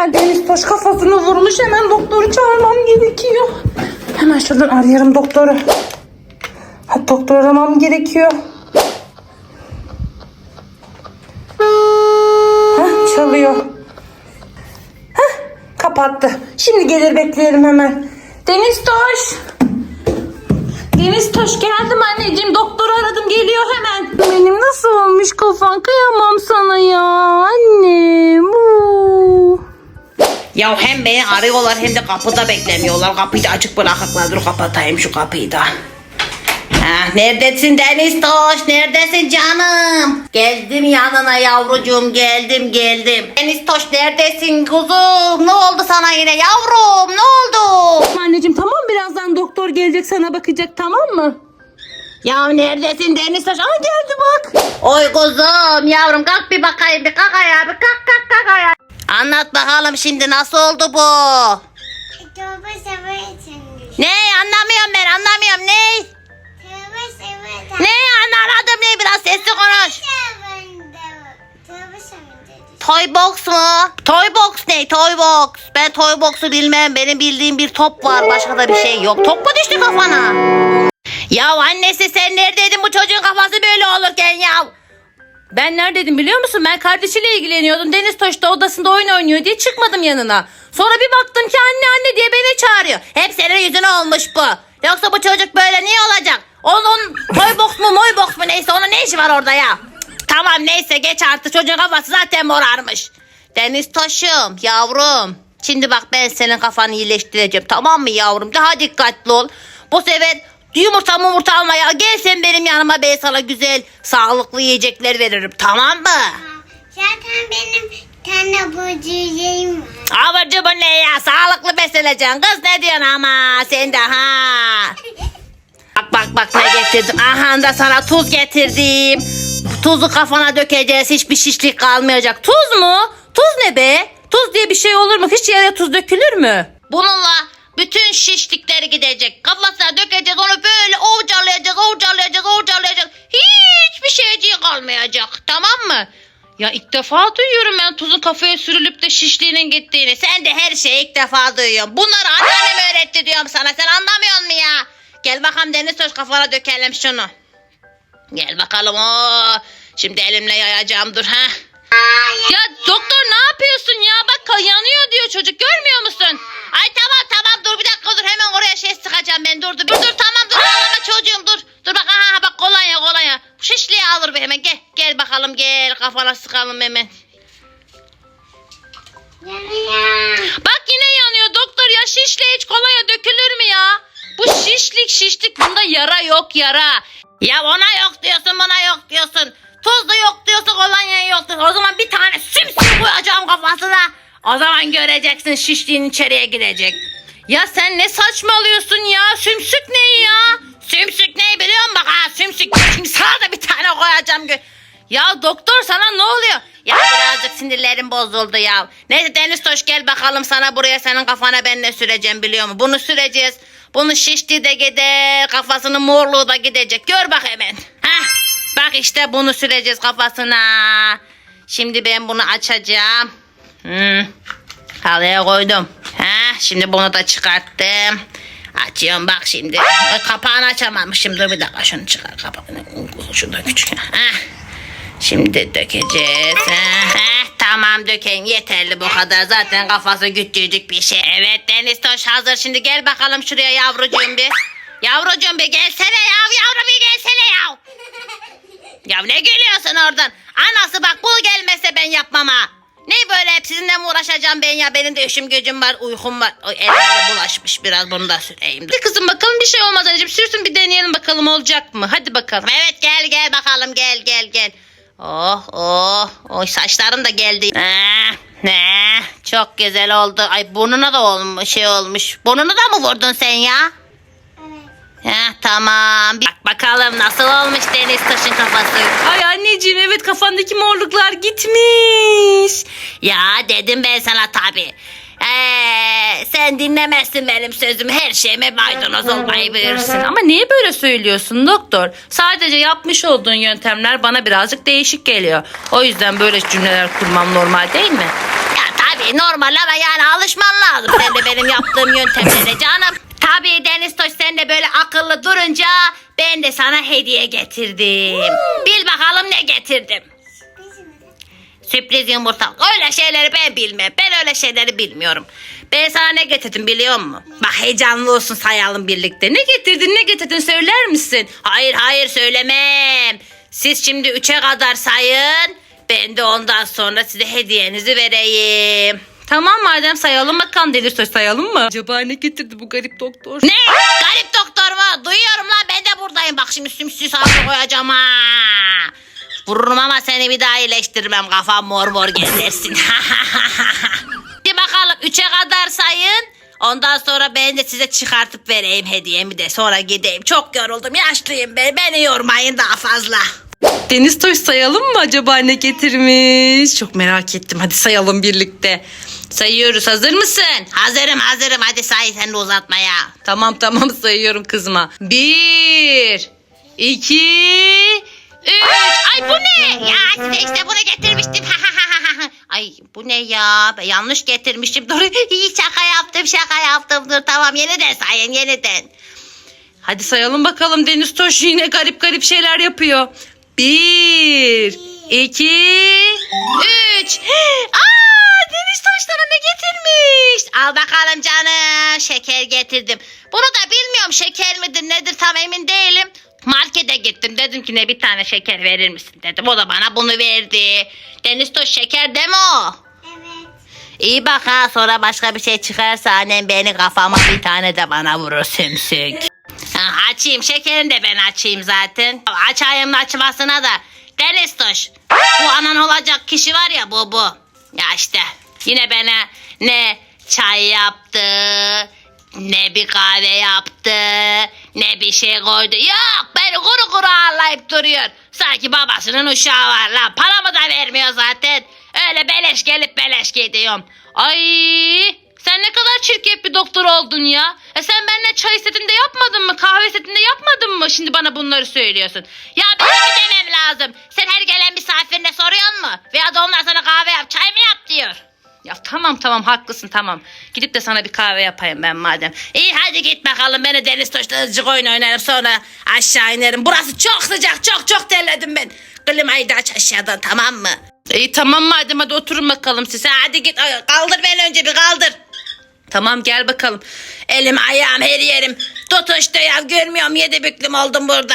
hemen. Deniz Toş kafasını vurmuş hemen doktoru çağırmam gerekiyor. Hemen şuradan arayalım doktoru. Hadi doktor aramam gerekiyor. Hah, çalıyor. Hah, kapattı. Şimdi gelir bekleyelim hemen. Deniz Toş. Deniz Toş geldim anneciğim. Doktoru aradım geliyor hemen. Benim nasıl olmuş kafan? Kıyamam sana ya. Annem. Ya hem beni arıyorlar hem de kapıda beklemiyorlar. Kapıyı da açık bırakıklar. Dur kapatayım şu kapıyı da. Ha, neredesin Deniz Toş? Neredesin canım? Geldim yanına yavrucuğum geldim geldim. Deniz Toş neredesin kuzum? Ne oldu sana yine yavrum? Ne oldu? Anneciğim tamam birazdan doktor gelecek sana bakacak tamam mı? Ya neredesin Deniz Toş? Aa geldi bak. Oy kuzum yavrum kalk bir bakayım bir kalk ayağa bir kalk kalk kalk ayağa. Anlat bakalım şimdi nasıl oldu bu? Tövbe sever için. Ne anlamıyorum ben anlamıyorum ne? Tövbe sever. Ne anlamadım ne biraz sesli konuş. Toy box mu? Toy box ne? Toy box. Ben toy box'u bilmem. Benim bildiğim bir top var. Başka da bir şey yok. Top mu düştü kafana? Ya annesi sen neredeydin bu çocuğun kafası böyle olurken ya? Ben neredeydim biliyor musun? Ben kardeşiyle ilgileniyordum. Deniz Toş da odasında oyun oynuyor diye çıkmadım yanına. Sonra bir baktım ki anne anne diye beni çağırıyor. Hep senin yüzüne olmuş bu. Yoksa bu çocuk böyle niye olacak? Onun toy box mu moy box mu neyse onun ne işi var orada ya? Tamam neyse geç artık çocuğun kafası zaten morarmış. Deniz Toş'um yavrum. Şimdi bak ben senin kafanı iyileştireceğim tamam mı yavrum? Daha dikkatli ol. Bu sefer yumurta mumurta alma ya. Gel sen benim yanıma ben sana güzel sağlıklı yiyecekler veririm tamam mı? Zaten benim tane burcuğum var. Abarcı bu ne ya? Sağlıklı besleneceksin. Kız ne diyorsun ama sen de ha? Bak bak bak ne getirdim. Aha da sana tuz getirdim. Tuzu kafana dökeceğiz. Hiçbir şişlik kalmayacak. Tuz mu? Tuz ne be? Tuz diye bir şey olur mu? Hiç yere tuz dökülür mü? Bununla bütün şişlikleri gidecek. Kafasına dökeceğiz onu böyle ovcalayacağız, ovcalayacağız, ovcalayacağız. Hiçbir şeyciği kalmayacak. Tamam mı? Ya ilk defa duyuyorum ben tuzun kafaya sürülüp de şişliğinin gittiğini. Sen de her şeyi ilk defa duyuyorsun. Bunları anneannem öğretti diyorum sana. Sen anlamıyor musun ya? Gel bakalım Deniz Söz kafana dökelim şunu. Gel bakalım. Oo. Şimdi elimle yayacağım dur ha. Ya doktor ne yapıyorsun ya? Bak yanıyor diyor çocuk görmüyor musun? Ay tamam tamam oraya şey sıkacağım ben dur dur dur, dur tamam dur ağlama çocuğum dur. Dur bak aha bak kolonya kolonya. Bu şişliği alır bir hemen gel gel bakalım gel kafana sıkalım hemen. Yanıyor. Bak yine yanıyor doktor ya şişle hiç kolonya dökülür mü ya? Bu şişlik şişlik bunda yara yok yara. Ya ona yok diyorsun bana yok diyorsun. Tuzlu yok diyorsun kolonya yok diyorsun. O zaman bir tane sümsük koyacağım kafasına. O zaman göreceksin şişliğin içeriye girecek. Ya sen ne saçmalıyorsun ya? Sümsük ne ya? Sümsük ne biliyor musun bak ha sümsük. Şimdi sana da bir tane koyacağım. Ya doktor sana ne oluyor? Ya birazcık sinirlerim bozuldu ya. Neyse Deniz Toş gel bakalım sana buraya senin kafana ben ne süreceğim biliyor musun? Bunu süreceğiz. Bunun şiştiği de gider. Kafasının morluğu da gidecek. Gör bak hemen. Heh. Bak işte bunu süreceğiz kafasına. Şimdi ben bunu açacağım. Hmm. Halıya koydum. Heh. Şimdi bunu da çıkarttım. Açıyorum bak şimdi. Ay, Kapağını açamamışım. Dur bir dakika şunu çıkar kapağını. Şunu da küçük. Heh. Şimdi dökeceğiz. Heh, tamam dökeyim yeterli bu kadar. Zaten kafası küçücük bir şey. Evet Deniz Toş hazır. Şimdi gel bakalım şuraya yavrucuğum bir. Yavrucuğum bir gelsene ya. Yavru bir gelsene ya. Ya ne gülüyorsun oradan? Anası bak bu gelmezse ben yapmam ha. Ne böyle hep sizinle mi uğraşacağım ben ya? Benim de işim gücüm var, uykum var. Oy, de bulaşmış biraz bunu da süreyim. Hadi kızım bakalım bir şey olmaz anneciğim. Sürsün bir deneyelim bakalım olacak mı? Hadi bakalım. Evet gel gel bakalım gel gel gel. Oh oh. Oy saçların da geldi. Ne? Ne? Çok güzel oldu. Ay burnuna da olmuş şey olmuş. Burnunu da mı vurdun sen ya? Evet. Heh, tamam. Bak bakalım nasıl olmuş Deniz Taş'ın kafası. Ay anneciğim evet kafandaki morluklar gitmiş. Ya dedim ben sana tabi. Ee, sen dinlemezsin benim sözümü. Her şeyime maydanoz olmayı. Ama Ama niye böyle söylüyorsun doktor? Sadece yapmış olduğun yöntemler bana birazcık değişik geliyor. O yüzden böyle cümleler kurmam normal değil mi? ya tabii normal ama yani alışman lazım. Sen de benim yaptığım yöntemlere canım. Tabii Deniz Toş sen de böyle akıllı durunca ben de sana hediye getirdim. Bil bakalım ne getirdim. Sürpriz yumurta. Öyle şeyleri ben bilmem. Ben öyle şeyleri bilmiyorum. Ben sana ne getirdim biliyor musun? Bak heyecanlı olsun sayalım birlikte. Ne getirdin ne getirdin söyler misin? Hayır hayır söylemem. Siz şimdi üçe kadar sayın. Ben de ondan sonra size hediyenizi vereyim. Tamam madem sayalım bakalım deli söz sayalım mı? Acaba ne getirdi bu garip doktor? Ne? Garip doktor mu? Duyuyorum lan ben de buradayım. Bak şimdi sümsü sağlığı koyacağım ha. Vururum ama seni bir daha iyileştirmem. Kafam mor mor gezersin. Hadi bakalım üçe kadar sayın. Ondan sonra ben de size çıkartıp vereyim hediyemi de sonra gideyim. Çok yoruldum yaşlıyım ben. Beni yormayın daha fazla. Deniz Toş sayalım mı acaba ne getirmiş? Çok merak ettim. Hadi sayalım birlikte. Sayıyoruz. Hazır mısın? Hazırım hazırım hadi say sen de uzatmaya. Tamam tamam sayıyorum kızma. Bir, iki, üç. Ay bu ne? Ya size işte bunu getirmiştim. Ay bu ne ya? Ben yanlış getirmişim. Dur şaka yaptım şaka yaptım. Dur tamam yeniden sayın yeniden. Hadi sayalım bakalım Deniz Toş yine garip garip şeyler yapıyor. Bir, iki, üç. Aa Deniz taşları ne getirmiş? Al bakalım canım. Şeker getirdim. Bunu da bilmiyorum şeker midir nedir tam emin değilim. Markete gittim dedim ki ne bir tane şeker verir misin dedim. O da bana bunu verdi. Deniz toş şeker deme o. Evet. İyi bak ha sonra başka bir şey çıkarsa annem beni kafama bir tane de bana vurur sümsük. Ha, açayım şekerini de ben açayım zaten. Açayım açmasına da. Deniz Toş. Bu anan olacak kişi var ya bu bu. Ya işte yine bana ne çay yaptı ne bir kahve yaptı ne bir şey koydu. Yok beni kuru kuru ağırlayıp duruyor. Sanki babasının uşağı var lan. Paramı da vermiyor zaten. Öyle beleş gelip beleş gidiyorum. Ay sen ne kadar çirkef bir doktor oldun ya. E sen benimle çay setinde yapmadın mı? Kahve setinde yapmadın mı? Şimdi bana bunları söylüyorsun. Ya benim mi demem lazım? Sen her gelen misafirine soruyor mu? Veya da onlar sana kahve yap, çay mı yap diyor. Ya tamam tamam haklısın tamam. Gidip de sana bir kahve yapayım ben madem. İyi hadi git bakalım beni deniz taşla azıcık oyun oynarım sonra aşağı inerim. Burası çok sıcak çok çok terledim ben. Klimayı da aç aşağıdan tamam mı? İyi tamam madem hadi oturun bakalım siz. Hadi git kaldır beni önce bir kaldır. Tamam gel bakalım. Elim ayağım her yerim tutuştu ya görmüyorum yedi büklüm oldum burada.